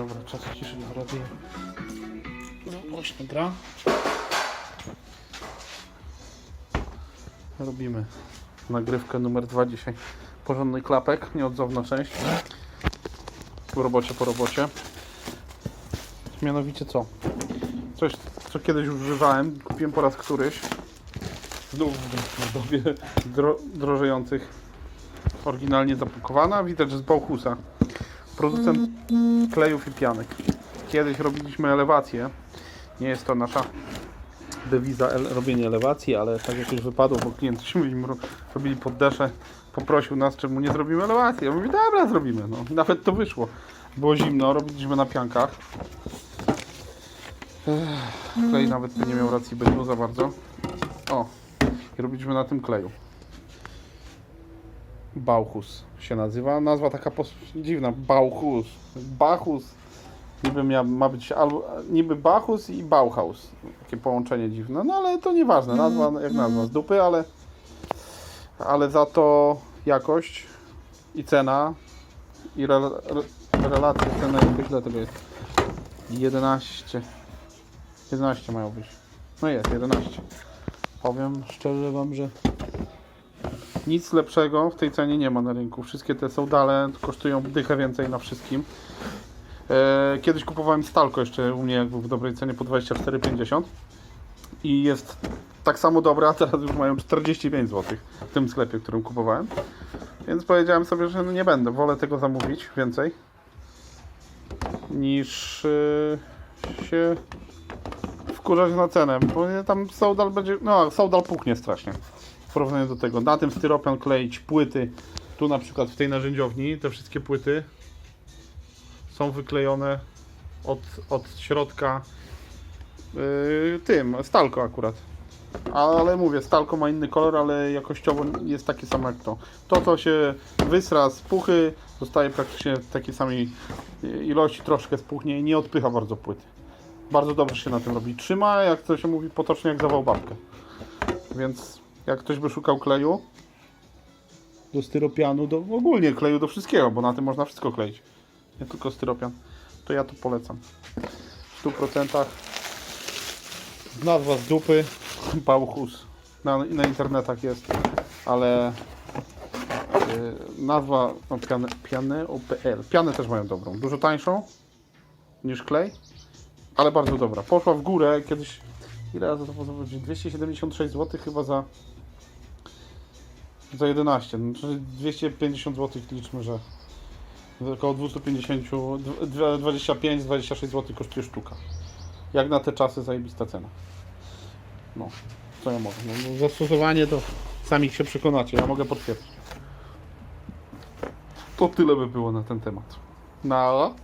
Dobra, czas ciszy na radio. No, głośno gra. Robimy nagrywkę numer dwa dzisiaj. Porządny klapek, nieodzowna część. Po robocie, po robocie. Mianowicie co? Coś, co kiedyś używałem, kupiłem po raz któryś. Znów w dobie dro, drożejących. Oryginalnie zapakowana. Widać, że z Bauhusa. Producent klejów i pianek. Kiedyś robiliśmy elewację. Nie jest to nasza dewiza ele- robienie elewacji, ale tak jakoś wypadło, bo klientyśmy im ro- robili poddesze. Poprosił nas, czemu nie zrobimy elewacji. Ja mówię, dobra, zrobimy. No, nawet to wyszło. Było zimno, robiliśmy na piankach. Ech, Klej nawet nie miał racji bytu za bardzo. O, i robiliśmy na tym kleju. Bauchus się nazywa. Nazwa taka dziwna. Bauchus. Bachus. Niby mia, ma być albo, niby Bachus i Bauhaus. Takie połączenie dziwne. No ale to nieważne. Nazwa jak nazwa z dupy, ale ale za to jakość i cena i re, re, relacja cena jakość ile tego jest? 11. 11 mają być. No jest, 11. Powiem szczerze wam, że nic lepszego w tej cenie nie ma na rynku. Wszystkie te są dale, kosztują dychę więcej na wszystkim. E, kiedyś kupowałem Stalko jeszcze u mnie w dobrej cenie po 24,50 i jest tak samo dobra, a teraz już mają 45 zł w tym sklepie, w którym kupowałem. Więc powiedziałem sobie, że no nie będę, wolę tego zamówić więcej niż e, się wkurzać na cenę, bo tam sołdal będzie, no sołdal puknie strasznie w porównaniu do tego. Na tym styropian kleić płyty, tu na przykład w tej narzędziowni, te wszystkie płyty są wyklejone od, od środka yy, tym, stalko akurat. Ale mówię, stalko ma inny kolor, ale jakościowo jest taki sam jak to. To, co się wysra z puchy, zostaje praktycznie w takiej samej ilości, troszkę spuchnie i nie odpycha bardzo płyty. Bardzo dobrze się na tym robi. Trzyma, jak to się mówi, potocznie jak zawał babkę. Więc jak ktoś by szukał kleju do styropianu, do ogólnie kleju do wszystkiego, bo na tym można wszystko kleić. Nie tylko styropian. To ja to polecam. W 100% nazwa z dupy Bauhaus. Na, na internetach jest, ale yy, nazwa no, piane, pianeo.pl. Pianę też mają dobrą. Dużo tańszą niż klej, ale bardzo dobra. Poszła w górę kiedyś. Ile razy to było? 276 zł chyba za za 11. No, czyli 250 zł liczmy, że około 250, 25-26 zł kosztuje sztuka. Jak na te czasy zajebista cena. No, co ja mogę? No, no, zastosowanie to sami się przekonacie, ja mogę potwierdzić. To tyle by było na ten temat. No,